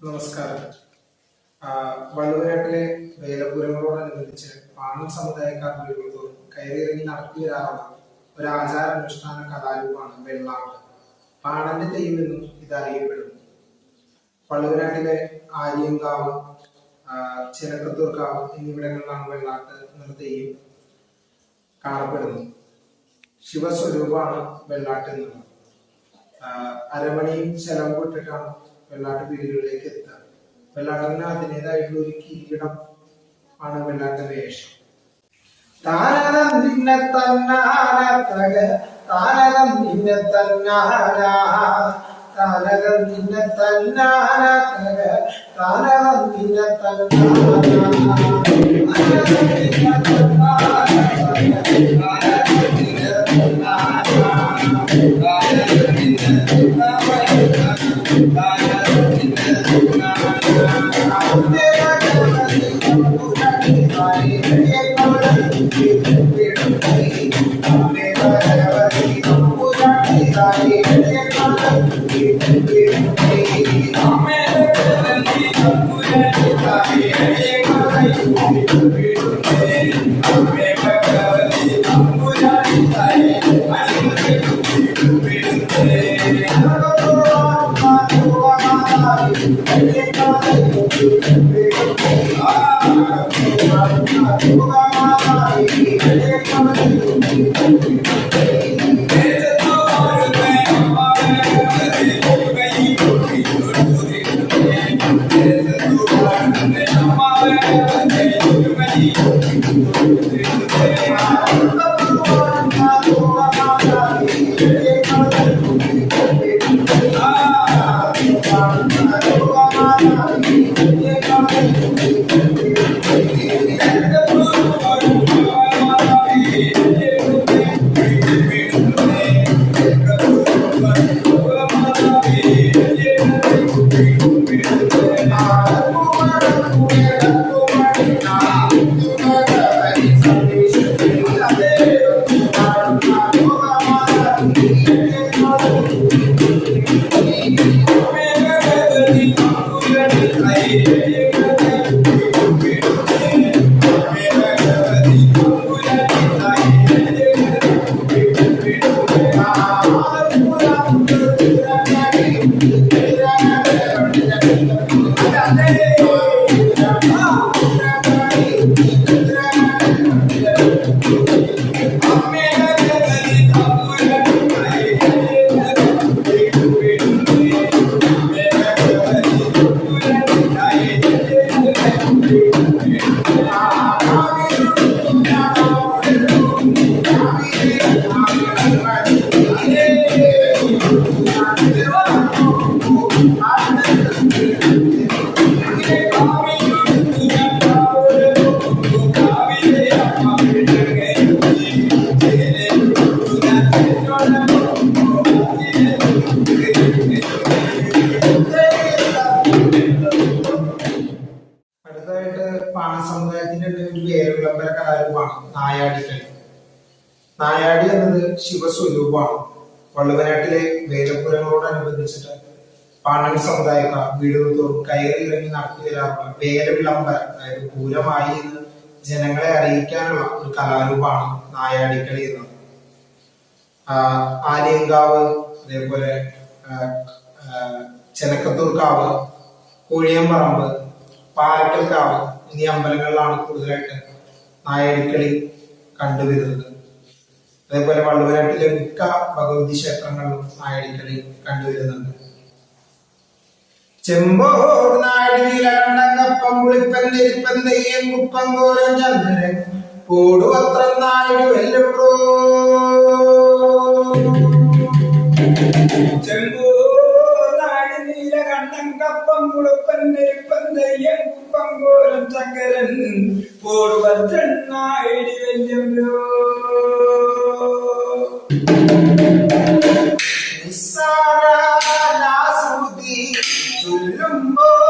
നമസ്കാരം. ആ, വള്ളുവനാട്ടിലെ വേലപൂരങ്ങളോടനുബന്ധിച്ച് പാണൻ സമുദായക്കാർ വീടുകളോടും കയറിയിറങ്ങി നടത്തി വരാറുള്ള ഒരു ആചാരാനുഷ്ഠാന കലാരൂപമാണ് വെള്ളാട്ട് പാണന്റെ തെയ്യം എന്നും ഇത് അറിയപ്പെടുന്നു വള്ളുവനാട്ടിലെ ആര്യങ്കാവ് ചിലക്കത്തൂർക്കാവ് എന്നിവിടങ്ങളിലാണ് വെള്ളാട്ട് എന്ന തെയ്യം കാണപ്പെടുന്നത്. ശിവസ്വരൂപമാണ് വെള്ളാട്ട് എന്നുള്ളത് അരമണിയും ചെലവ് ഇട്ടിട്ടാണ് വെള്ളാട്ട് വീടുകളിലേക്ക് എത്തുക വെള്ളാട്ടത്തിന് അതിന്റെതായിട്ടുള്ള ഒരു കിരീടം ആണ് വെള്ളാട്ട വേഷം. താരതം നിന്നെ തന്നാന തക താരകം നിന്നെ തന്നാന താരകം നിന്നെ തന്നാന തക താരകം നിന്നെ തന്നാന താരകം കലാരൂപമാണ് നായാടിക്കളി നായാടി എന്നത് ശിവസ്വരൂപമാണ്. വള്ളുവനാട്ടിലെ വേലപുരങ്ങളോടനുബന്ധിച്ചിട്ട് പാണൻ സമുദായക്കാർ വീടുകൾ തോറും കയറി ഇറങ്ങി നടത്തി വരാറുള്ള വേലവിളംബരം അതായത് പൂരമായി എന്ന് ജനങ്ങളെ അറിയിക്കാനുള്ള ഒരു കലാരൂപമാണ് നായാടിക്കളി എന്നത്. ആലിയങ്കാവ് അതേപോലെ ചെനക്കത്തൂർ കാവ് ചെനക്കത്തൂർക്കാവ് കോഴിയമ്പറമ്പ് പാലക്കൽക്കാവ് എന്നീ അമ്പലങ്ങളിലാണ് കൂടുതലായിട്ട് നായടിക്കളി കണ്ടുവരുന്നത്. അതേപോലെ വള്ളുവനാട്ടിലെ മിക്ക ഭഗവതി ക്ഷേത്രങ്ങളിലും നായടിക്കളി കണ്ടുവരുന്നുണ്ട്. ചെമ്പോർ നാടിലകണ്ടങ്ങപ്പം പുളിപ്പൻ തിരിപ്പൻ തെയ്യം കുപ്പം കോരം ചന്ദ്രൻ കൂടുപത്രം നായിടു വെല്ലുപ്രോ ചെമ്പൂനാടി നീലകണ്ഠൻ കപ്പം മുളുപ്പൻ നെരുപ്പൻ തെയ്യം കുപ്പം തങ്കരൻ പൂർവനായിടി വല്യല്ലോ ചൊല്ലുമ്പോഴടിയാലേ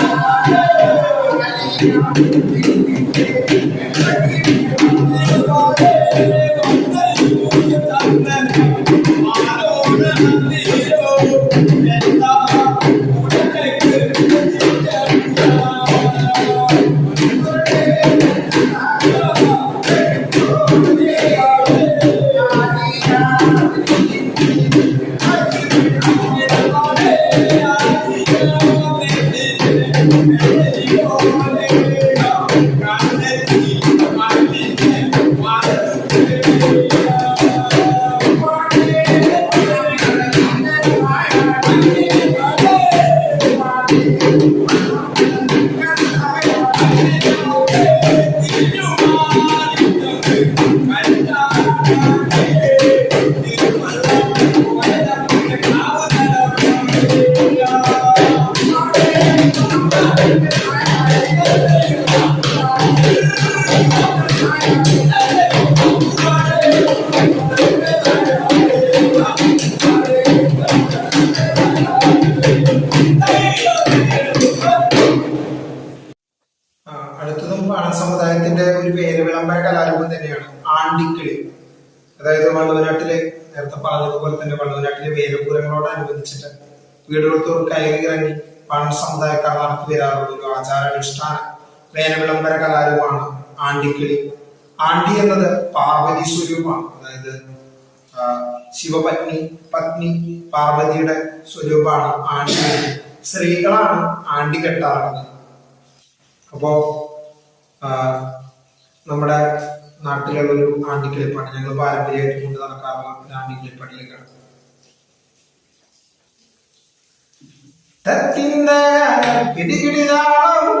Thank you. അടുത്തതും പാണൻ സമുദായത്തിന്റെ ഒരു പേര് വിളംബര കലാരൂപം തന്നെയാണ് ആണ്ടിക്കിളി. അതായത് വള്ളുവനാട്ടിലെ നേരത്തെ പറഞ്ഞതുപോലെ തന്നെ വള്ളുവനാട്ടിലെ വീടുകൾ തോറും കയറി ഇറങ്ങി പാണൻ സമുദായക്കാർ നടത്തി വരാറുള്ള ഒരു ആചാരാനുഷ്ഠാന വേനവിളംബര കലാരൂപമാണ് ആണ്ടിക്കിളി. ആണ്ടി എന്നത് പാർവതി സ്വരൂപമാണ്. അതായത് ശിവപത്നി പത്നി പാർവതിയുടെ സ്വരൂപമാണ് ആണ്ടി. സ്ത്രീകളാണ് ആണ്ടി കെട്ടാറുള്ളത്. അപ്പോ നമ്മുടെ നാട്ടിലുള്ള ഒരു ആണ്ടിക്കിളിപ്പാട്ട് ഞങ്ങൾ പാരമ്പര്യമായിട്ട് കൊണ്ട് നടക്കാറുള്ള ഒരു ആണ്ടിക്കിളിപ്പാട്ടിലേക്കാണ് പിടികിടിതാളവും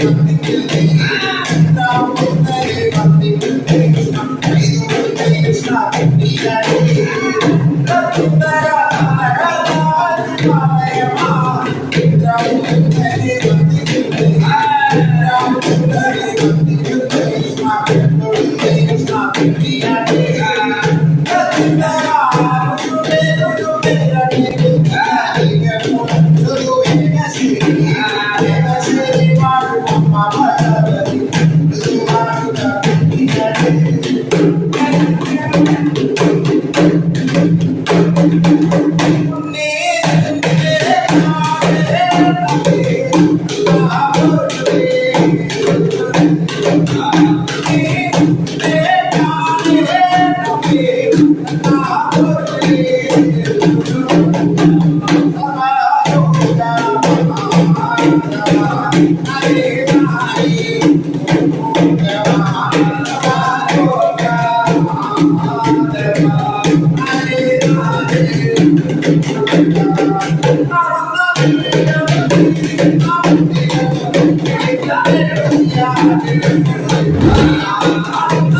Ele, ele. I'm